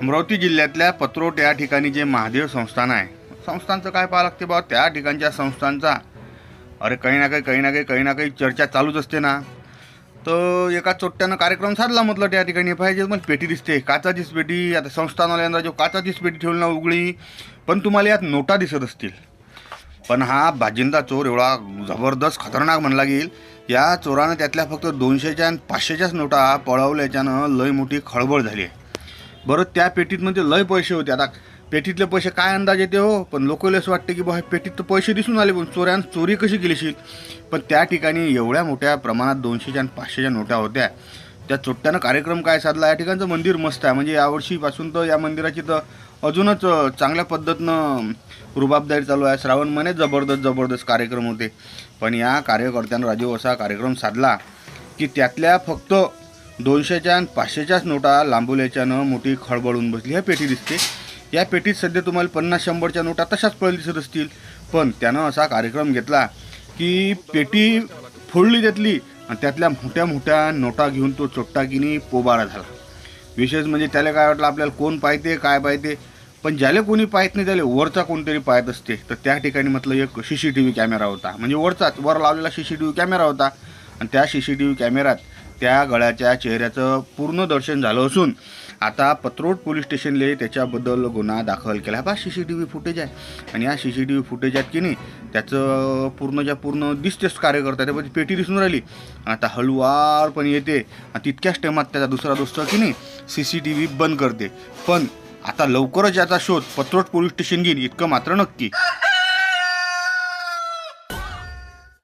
अमरावती जिल्ह्यातल्या पत्रोट या ठिकाणी जे महादेव संस्थान आहे संस्थानचं काय पाहावं लागते बा त्या ठिकाणच्या संस्थानचा अरे काही ना काही काही ना काही काही ना काही चर्चा चालूच असते ना. तर एका चोट्ट्यानं कार्यक्रम साधला म्हटलं त्या ठिकाणी. पाहिजे पण पेटी दिसते. काचाचीच पेटी आता संस्थानवाल्यांना जो काचाचीच पेटी ठेवली ना उघडी पण तुम्हाला यात नोटा दिसत असतील. पण हा बाजिंदा चोर एवढा जबरदस्त खतरनाक म्हणला गेल या चोरानं त्यातल्या फक्त दोनशेच्या आणि पाचशेच्याच नोटा पळवल्याच्यानं लय मोठी खळबळ झाली आहे. बरं त्या पेटीत म्हणजे लय पैसे होते. आता पेटीतले पैसे काय अंदाज येते हो? पण लोकांना असं वाटते की बा हे पेटीत तर पैसे दिसून आले पण चोऱ्यानं चोरी कशी केली पण त्या ठिकाणी एवढ्या मोठ्या प्रमाणात दोनशेच्या आणि पाचशेच्या नोट्या होत्या. त्या चोट्ट्यानं कार्यक्रम काय साधला? या ठिकाणचं मंदिर मस्त आहे. म्हणजे यावर्षीपासून तर या मंदिराची तर अजूनच चांगल्या पद्धतीनं रुबाबदारी चालू आहे. श्रावण महिन्यात जबरदस्त जबरदस्त कार्यक्रम होते. पण या कार्यकर्त्यानं राजीव असा कार्यक्रम साधला की त्यातल्या फक्त दोनशेच्या आणि पाचशेच्याच नोटा लांबवल्याच्यानं मोठी खळबळून बसली. ह्या पेटी दिसते. या पेटीत सध्या तुम्हाला पन्नास शंभरच्या नोटा तशाच पळ दिसत असतील. पण त्यानं असा कार्यक्रम घेतला की पेटी फोडली त्यातली आणि त्यातल्या मोठ्या मोठ्या नोटा घेऊन तो चोट्टाकीनी पोबारा झाला. विशेष म्हणजे त्याला काय वाटलं आपल्याला कोण पाहते काय पाहते? पण ज्याला कोणी पाहत नाही त्याला वरचा कोणतरी पाहत असते. तर त्या ठिकाणी म्हटलं एक C C T V camera होता. म्हणजे वरचाच वर लावलेला C C T V camera होता. आणि त्या सी सी टी व्ही कॅमेऱ्यात त्या गळ्याच्या चेहऱ्याचं पूर्ण दर्शन झालं असून आता पत्रोट पोलीस स्टेशनले त्याच्याबद्दल गुन्हा दाखल केला. बा C C T V footage आहे. आणि या सी सी टी व्ही फुटेजात की नाही त्याचं पूर्णच्या पूर्ण दिसतेच कार्यकर्ता त्यामध्ये पेटी दिसून राहिली. आता हळूवार येते. आणि तितक्याच टायमात त्याचा दुसरा दोस्त की नाही सी सी टी व्ही बंद करते. पण आता लवकरच याचा शोध पत्रोट पोलीस स्टेशन घेईन. इतकं मात्र नक्की.